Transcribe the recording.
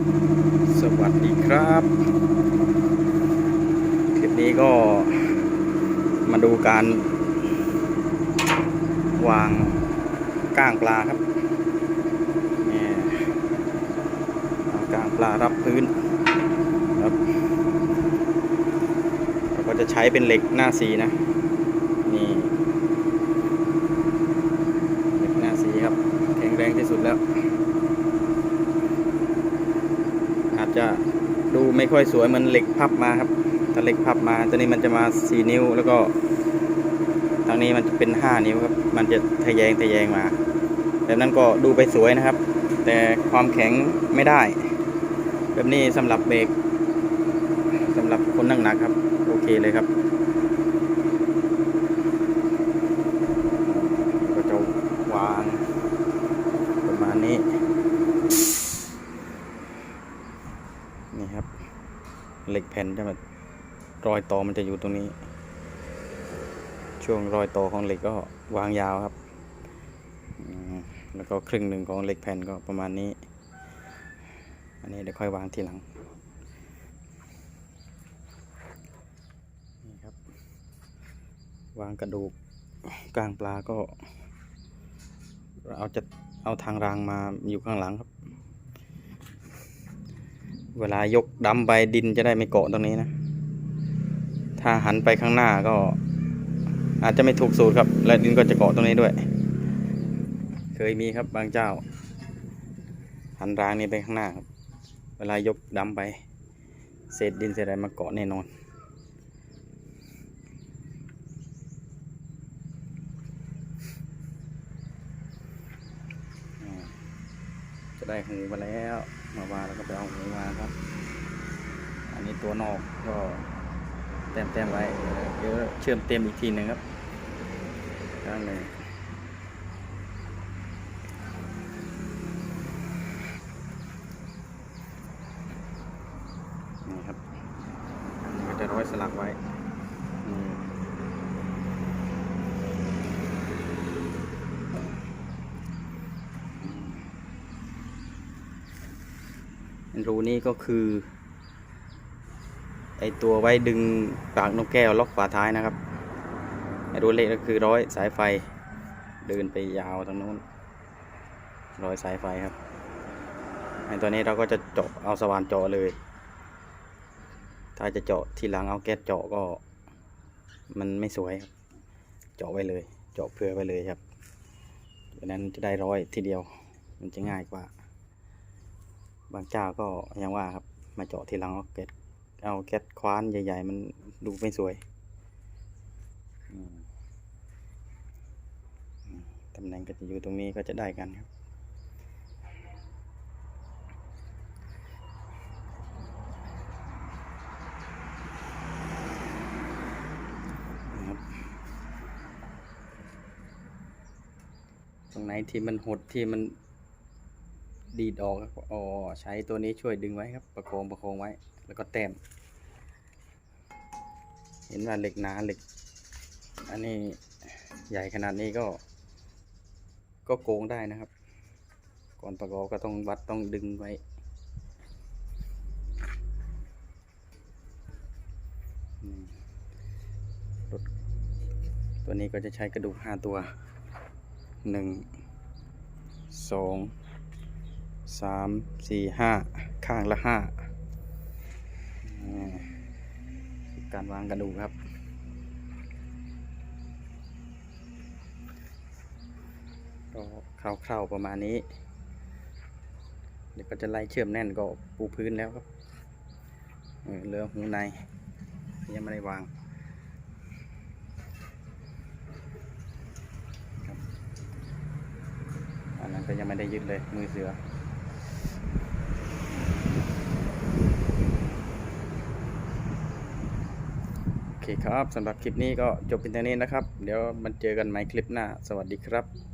สวัสดีครับ คลิปนี้ก็มาดูการ วางก้างปลาครับนี่ก้างปลารับพื้นครับเราก็จะใช้เป็นเหล็กหน้าสีนะ นี่เหล็กหน้าสีครับ แข็งแรงที่สุดแล้ว อา จจะดูไม่ค่อยสวยเหมือนเหล็กพับมาครับถ้าเหล็กพับมาตัวนี้มันจะมา4นิ้วแล้วก็ทางนี้มันจะเป็น5นิ้วครับ มันจะทะแยงทะแยงมาแบบนั้นก็ดูไปสวยนะครับ แต่ความแข็งไม่ได้ แบบนี้สำหรับเบรกสำหรับคนนั่งหนักครับ โอเคเลยครับ ก็จะวางประมาณนี้ นี่ครับ เหล็กแผ่นจะมารอยต่อมันจะอยู่ตรงนี้ ช่วงรอยต่อของเหล็กก็วางยาวครับ แล้วก็ครึ่งหนึ่งของเหล็กแผ่นก็ประมาณนี้ อันนี้เดี๋ยวค่อยวางทีหลังนี่ครับ วางกระดูกกลางปลาก็เอาจะเอาทางรางมาอยู่ข้างหลังครับ เวลายกดำไปดินจะได้ไม่เกาะตรงนี้นะ ถ้าหันไปข้างหน้าก็ อาจจะไม่ถูกสูตรครับ และดินก็จะเกาะตรงนี้ด้วย เคยมีครับบางเจ้า หันรางนี้ไปข้างหน้าครับ เวลายกดำไป เศษดินเศษอะไรมาเกาะแน่นอน จะได้หูมาแล้ว มาวางแล้วก็ไปเอาหูมาครับ อันนี้ตัวนอกก็เต็มเต็มๆไว้เดี๋ยวเชื่อมเต็มอีกทีหนึ่งครับด้านเลยนี่ครับอันจะร้อยสลักไว้ รูนี้ก็คือไอตัวไว้ดึงปากนกแก้วล็อกฝาท้ายนะครับไอรูเล็กก็คือร้อยสายไฟเดินไปยาวทางโน้น ร้อยสายไฟครับไอตัวนี้เราก็จะเจาะเอาสว่านเจาะเลย ถ้าจะเจาะทีหลังเอาแก๊สเจาะก็ มันไม่สวยครับเจาะไว้เลย เจาะเผื่อไว้เลยครับดังนั้นจะได้ร้อยทีเดียว มันจะง่ายกว่า บางเจ้าก็ยังว่าครับ มาเจาะทีหลังเอาแก๊สเอาแก๊สคว้านใหญ่ ๆ มันดูไม่สวยตำแหน่งก็จะอยู่ตรงนี้ก็จะได้กันครับนะครับตรงไหนที่มันหดที่มัน ดีดออกก็อ๋อใช้ตัวนี้ช่วยดึงไว้ครับ ประโคองประโคองไว้ แล้วก็แต้ม เห็นว่าเหล็กหนาเหล็ก อันนี้ใหญ่ขนาดนี้ก็ ก็โกงได้นะครับ ก่อนประกอบก็ต้องวัดต้องดึงไว้รถตัวนี้ก็จะใช้กระดูกห้าตัวหนึ่งสอง สามสี่ห้าข้างละห้าการวางกระดูกครับ ก็คร่าวๆประมาณนี้ เดี๋ยวก็จะไล่เชื่อมแน่นก็ปูพื้นแล้วครับเออเหลือหูใน ยังไม่ได้วางอันนั้นก็ยังไม่ได้ยึดเลยมือเสือ โอเค ครับสำหรับคลิปนี้ก็จบเป็นเท่านี้นะครับ เดี๋ยวมันเจอกันใหม่คลิปหน้า สวัสดีครับ